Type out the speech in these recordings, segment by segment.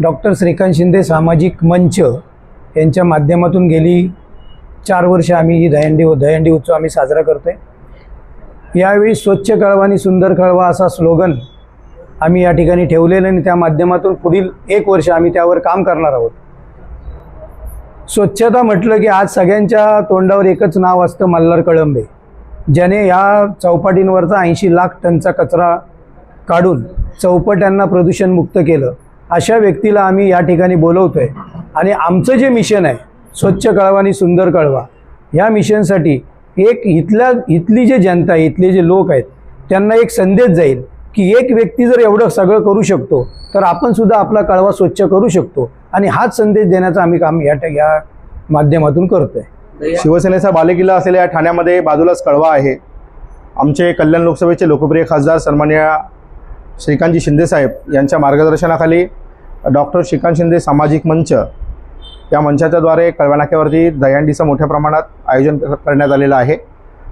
Doctor Shrikant Shinde सामाजिक मंच यांच्या माध्यमातून गेली. चार वर्ष आम्ही ही दहंडी दहंडी उत्सव आम्ही साजरा करतो आहे यावेळी स्वच्छ कळवा आणि सुंदर कळवा असा स्लोगन आम्ही या ठिकाणी ठेवलेलं आणि त्या माध्यमातून पुढील एक वर्ष आम्ही त्यावर काम करणार आहोत. स्वच्छता म्हटलं की आज सगळ्यांच्या तोंडावर एकच नाव असतं मल्हार कळंबे ज्याने या चौपाटींवरचा ऐंशी लाख टनचा कचरा काढून चौपट्यांना प्रदूषणमुक्त केलं. अशा व्यक्तीला आम्ही या ठिकाणी बोलवतो आहे आणि आमचं जे मिशन आहे स्वच्छ कळवा आणि सुंदर कळवा ह्या मिशनसाठी एक इथल्या इथली जे जनता आहे इथले जे लोक आहेत त्यांना एक संदेश जाईल की एक व्यक्ती जर एवढं सगळं करू शकतो तर आपण सुद्धा आपला कळवा स्वच्छ करू शकतो. आणि हाच संदेश देण्याचं आम्ही काम या या माध्यमातून करतो आहे शिवसेनेचा बालेकिल्ला असलेल्या या ठाण्यामध्ये बाजूलाच कळवा आहे. आमचे कल्याण लोकसभेचे लोकप्रिय खासदार सन्मान्य श्रीकांतजी शिंदेसाहेब यांच्या मार्गदर्शनाखाली डॉक्टर श्रीकांत शिंदे सामाजिक मंच. या मंचाच्याद्वारे कळवा नाक्यावरती दहीहंडीचं मोठ्या प्रमाणात आयोजन कर- करण्यात आलेलं आहे.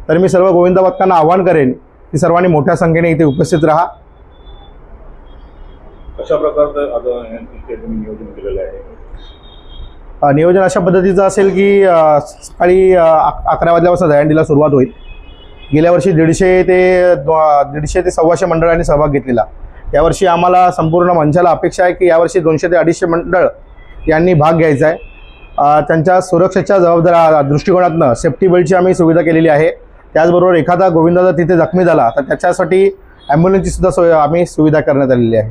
तर मी सर्व गोविंद भक्तांना आवाहन करेन की सर्वांनी मोठ्या संख्येने इथे उपस्थित राहा. कशा प्रकारचं नियोजन केलेलं आहे? अ, नियोजन अशा पद्धतीचं असेल की सकाळी अकरा वाजल्यापासून दहीहंडीला सुरुवात होईल. गेल्या वर्षी दीडशे ते दीडशे ते सव्वाशे मंडळांनी सहभाग घेतलेला. यावर्षी आम्हाला संपूर्ण मंचाला अपेक्षा आहे की यावर्षी दोनशे ते अडीचशे मंडळ यांनी भाग घ्यायचा आहे. त्यांच्या सुरक्षेच्या जबाबदार दृष्टिकोनातनं सेफ्टी बेल्टची आम्ही सुविधा केलेली आहे. त्याचबरोबर एखादा गोविंदाचा तिथे जखमी झाला तर त्याच्यासाठी ॲम्ब्युलन्सची सुद्धा सोय आम्ही सुविधा करण्यात आलेली आहे.